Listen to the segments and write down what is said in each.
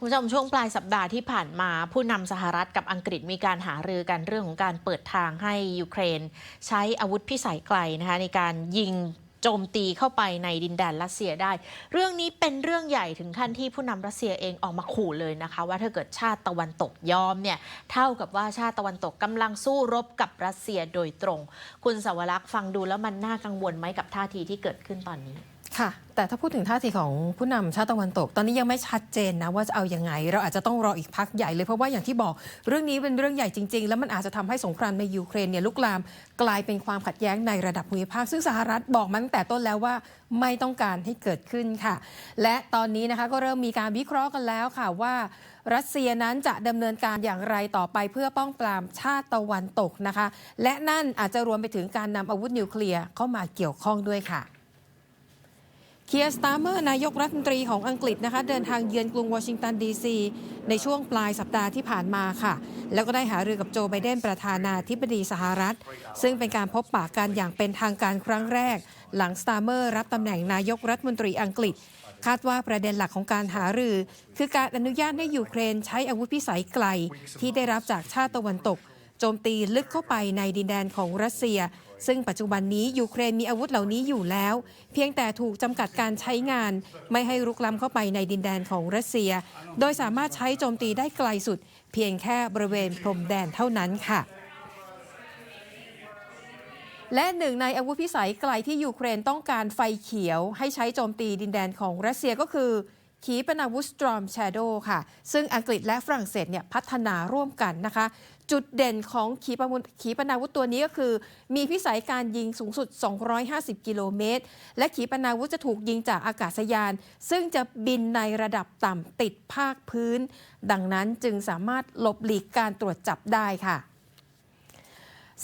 คุณผู้ชมช่วงปลายสัปดาห์ที่ผ่านมาผู้นำสหรัฐกับอังกฤษมีการหารือกันเรื่องของการเปิดทางให้ยูเครน ใช้อาวุธพิสัยไกลนะคะในการยิงโจมตีเข้าไปในดินแดนรัสเซียได้ เรื่องนี้เป็นเรื่องใหญ่ถึงขั้นที่ผู้นำรัสเซียเองออกมาขู่เลยนะคะ ว่าถ้าเกิดชาติตะวันตกยอมเนี่ยเท่ากับว่าชาติตะวันตกกำลังสู้รบกับรัสเซียโดยตรง คุณสวรักษ์ฟังดูแล้วมันน่ากังวลไหมกับท่าทีที่เกิดขึ้นตอนนี้ ค่ะ แต่ถ้าพูดถึงท่าทีของผู้นำชาติตะวันตก ตอนนี้ยังไม่ชัดเจนนะว่าจะเอาอยัางไง เราอาจจะต้องรออีกพักใหญ่เลยเพราะว่าอย่างที่บอกเรื่องนี้เป็นเรื่องใหญ่จริง ๆ แล้วมันอาจจะทำให้สงครามในยูเครนเนี่ยลุกลามกลายเป็นความขัดแย้งในระดับภูมิภาค ซึ่งสหรัฐบอกมาตั้งแต่ต้นแล้วว่าไม่ต้องการให้เกิดขึ้นค่ะ และตอนนี้นะคะก็เริ่มมีการวิเคราะห์กันแล้วค่ะว่ารัสเซียนั้นจะดำเนินการอย่างไรต่อไปเพื่อป้องปรามชาติตะวันตกนะคะ และนั่นอาจจะรวมไปถึงการนำอาวุธนิวเคลียร์เข้ามาเกี่ยวข้องด้วยค่ะ เคียร์สตาร์เมอร์นายกรัฐมนตรีของอังกฤษนะคะเดินทางเยือนกรุงวอชิงตันดีซีในช่วงปลายสัปดาห์ที่ผ่านมาค่ะ แล้วก็ได้หารือกับโจไบเดนประธานาธิบดีสหรัฐ ซึ่งเป็นการพบปะกันอย่างเป็นทางการครั้งแรก หลังสตาร์เมอร์รับตำแหน่งนายกรัฐมนตรีอังกฤษ คาดว่าประเด็นหลักของการหารือ คือการอนุญาตให้ยูเครนใช้อาวุธพิสัยไกล ที่ได้รับจากชาติตะวันตกโจมตีลึกเข้าไปในดินแดนของรัสเซีย ซึ่งปัจจุบันนี้ยูเครนมีอาวุธเหล่านี้อยู่แล้ว เพียงแต่ถูกจำกัดการใช้งาน ไม่ให้รุกล้ำเข้าไปในดินแดนของรัสเซีย โดยสามารถใช้โจมตีได้ไกลสุด เพียงแค่บริเวณพรมแดนเท่านั้นค่ะและหนึ่งในอาวุธพิสัยไกลที่ยูเครนต้องการไฟเขียวให้ใช้โจมตีดินแดนของรัสเซียก็คือ ขีปนาวุธ Storm Shadow ค่ะ ซึ่งอังกฤษและฝรั่งเศสเนี่ยพัฒนาร่วมกันนะคะ จุดเด่นของขีปนาวุธขีปนาวุธตัวนี้ก็คือ มีพิสัยการยิงสูงสุด 250 กิโลเมตร และขีปนาวุธจะถูกยิงจากอากาศยาน ซึ่งจะบินในระดับต่ำติดภาคพื้น ดังนั้นจึงสามารถหลบหลีกการตรวจจับได้ค่ะ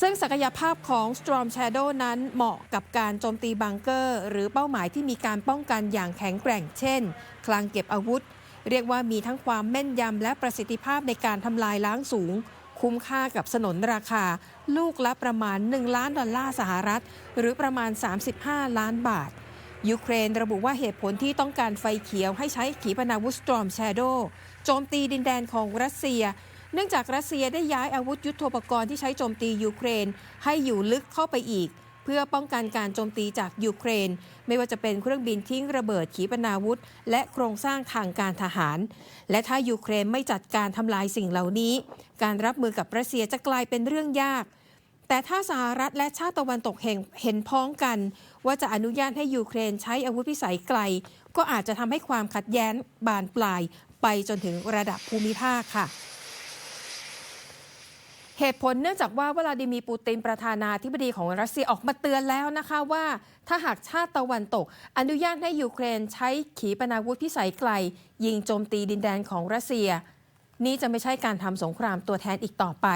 ซึ่งศักยภาพของ Storm Shadow นั้นเหมาะกับการโจมตีบังเกอร์ หรือเป้าหมายที่มีการป้องกันอย่างแข็งแกร่ง เช่น คลังเก็บอาวุธ เรียกว่ามีทั้งความแม่นยำและประสิทธิภาพในการทำลายล้างสูง คุ้มค่ากับสนนราคา ลูกละประมาณ 1 ล้านดอลลาร์สหรัฐ หรือประมาณ 35 ล้านบาท ยูเครนระบุว่าเหตุผลที่ต้องการไฟเขียวให้ใช้ขีปนาวุธ Storm Shadow โจมตีดินแดนของรัสเซีย เนื่องจากรัสเซียได้ย้ายอาวุธยุโทโธปกรณ์ที่ใช้โจมตียูเครน ให้อยู่ลึกเข้าไปอีก เพื่อป้องกันการโจมตีจากยูเครน ไม่ว่าจะเป็นเครื่องบินทิ้งระเบิดขีปนาวุธ และโครงสร้างทางการทหาร และถ้ายูเครนไม่จัดการทำลายสิ่งเหล่านี้ การรับมือกับรัสเซียจะกลายเป็นเรื่องยากแต่ถ้าสหรัฐและชาติตะวันตกเห็นเห็นพ้องกัน ว่าจะอนุญาตให้ยูเครนใช้อาวุธพิสัยไกล ก็อาจจะทำให้ความขัดแย้งบานปลายไปจนถึงระดับภูมิภาคค่ะ เหตุผลเนื่องจากว่าวลาดิมีปูตินประธานาธิบดีของรัสเซียออกมาเตือนแล้วนะคะว่า ถ้าหากชาติตะวันตก อนุญาตให้ยูเครนใช้ขีปนาวุธพิสัยไกล ยิงโจมตีดินแดนของรัสเซีย นี่จะไม่ใช่การทำสงครามตัวแทนอีกต่อไป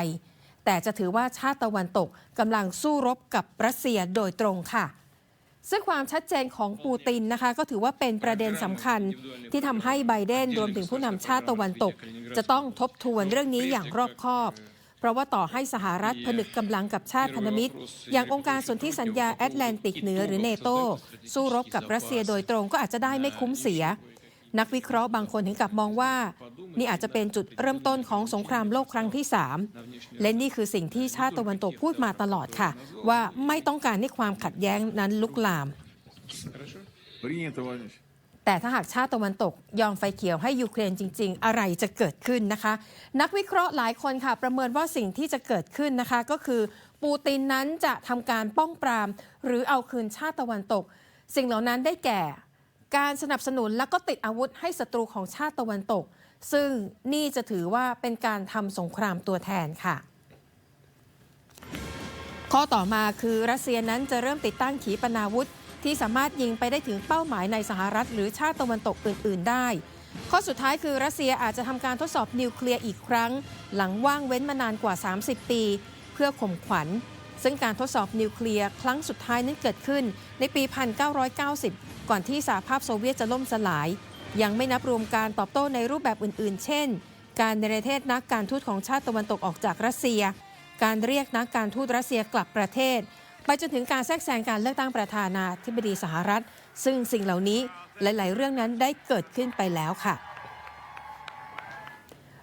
แต่จะถือว่าชาติตะวันตกกำลังสู้รบกับรัสเซียโดยตรงค่ะซึ่งความชัดเจนของปูตินนะคะ ก็ถือว่าเป็นประเด็นสำคัญ ที่ทำให้ไบเดนรวมถึงผู้นำชาติตะวันตก จะต้องทบทวนเรื่องนี้อย่างรอบคอบ เพราะว่าต่อให้สหรัฐผนึกกำลังกับชาติพันธมิตร อย่างองค์การสนธิสัญญาแอตแลนติกเหนือหรือเนโตสู้รบกับรัสเซียโดยตรงก็อาจจะได้ไม่คุ้มเสีย นักวิเคราะห์บางคนถึงกับมองว่า นี่อาจจะเป็นจุดเริ่มต้นของสงครามโลกครั้งที่ 3 และนี่คือสิ่งที่ชาติตะวันตกพูดมาตลอดค่ะ ว่าไม่ต้องการให้ความขัดแย้งนั้นลุกลาม แต่ถ้าหากชาติตะวันตกยอมไฟเขียวให้ยูเครนจริง ๆ อะไรจะเกิดขึ้นนะคะ นักวิเคราะห์หลายคนค่ะ ประเมินว่าสิ่งที่จะเกิดขึ้นนะคะ ก็คือปูตินนั้นจะทำการป้องปราม หรือเอาคืนชาติตะวันตก สิ่งเหล่านั้นได้แก่ การสนับสนุนและก็ติดอาวุธให้ศัตรูของชาติตะวันตก ซึ่งนี่จะถือว่าเป็นการทำสงครามตัวแทนค่ะข้อต่อมาคือรัสเซียนั้นจะเริ่มติดตั้งขีปนาวุธ ที่สามารถยิงไปได้ถึงเป้าหมายในสหรัฐ หรือชาติตะวันตกอื่น ๆ ได้ ข้อสุดท้ายคือรัสเซียอาจจะทำการทดสอบนิวเคลียร์อีกครั้ง หลังว่างเว้นมานานกว่า 30 ปี เพื่อข่มขวัญ ซึ่งการทดสอบนิวเคลียร์ครั้งสุดท้ายนั้นเกิดขึ้น ในปี 1990 ก่อนที่สหภาพโซเวียตจะล่มสลาย ยังไม่นับรวมการตอบโต้ในรูปแบบอื่น ๆ เช่น การเนรเทศนักการทูตของชาติตะวันตกออกจากรัสเซีย การเรียกนักการทูตรัสเซียกลับประเทศ ไปจนถึงการแทรกแซงการเลือกตั้งประธานาธิบดีสหรัฐ ซึ่งสิ่งเหล่านี้หลาย ๆ เรื่องนั้นได้เกิดขึ้นไปแล้วค่ะ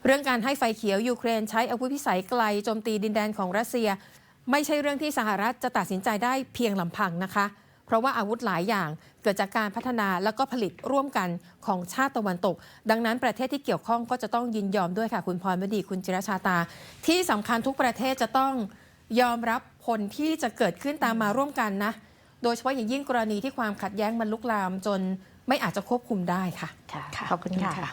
เรื่องการให้ไฟเขียวยูเครนใช้อาวุธพิสัยไกลโจมตีดินแดนของรัสเซีย ไม่ใช่เรื่องที่สหรัฐจะตัดสินใจได้เพียงลำพังนะคะ เพราะว่าอาวุธหลายอย่างเกิดจากการพัฒนาแล้วก็ผลิตร่วมกันของชาติตะวันตก ดังนั้นประเทศที่เกี่ยวข้องก็จะต้องยินยอมด้วยค่ะ คุณพรวดีคุณจิรชาตา ที่สำคัญทุกประเทศจะต้องยอมรับ ผลที่จะเกิดขึ้นตามมาร่วมกันนะ โดยเฉพาะอย่างยิ่งกรณีที่ความขัดแย้งมันลุกลามจนไม่อาจจะควบคุมได้ค่ะ ค่ะ ขอบคุณค่ะ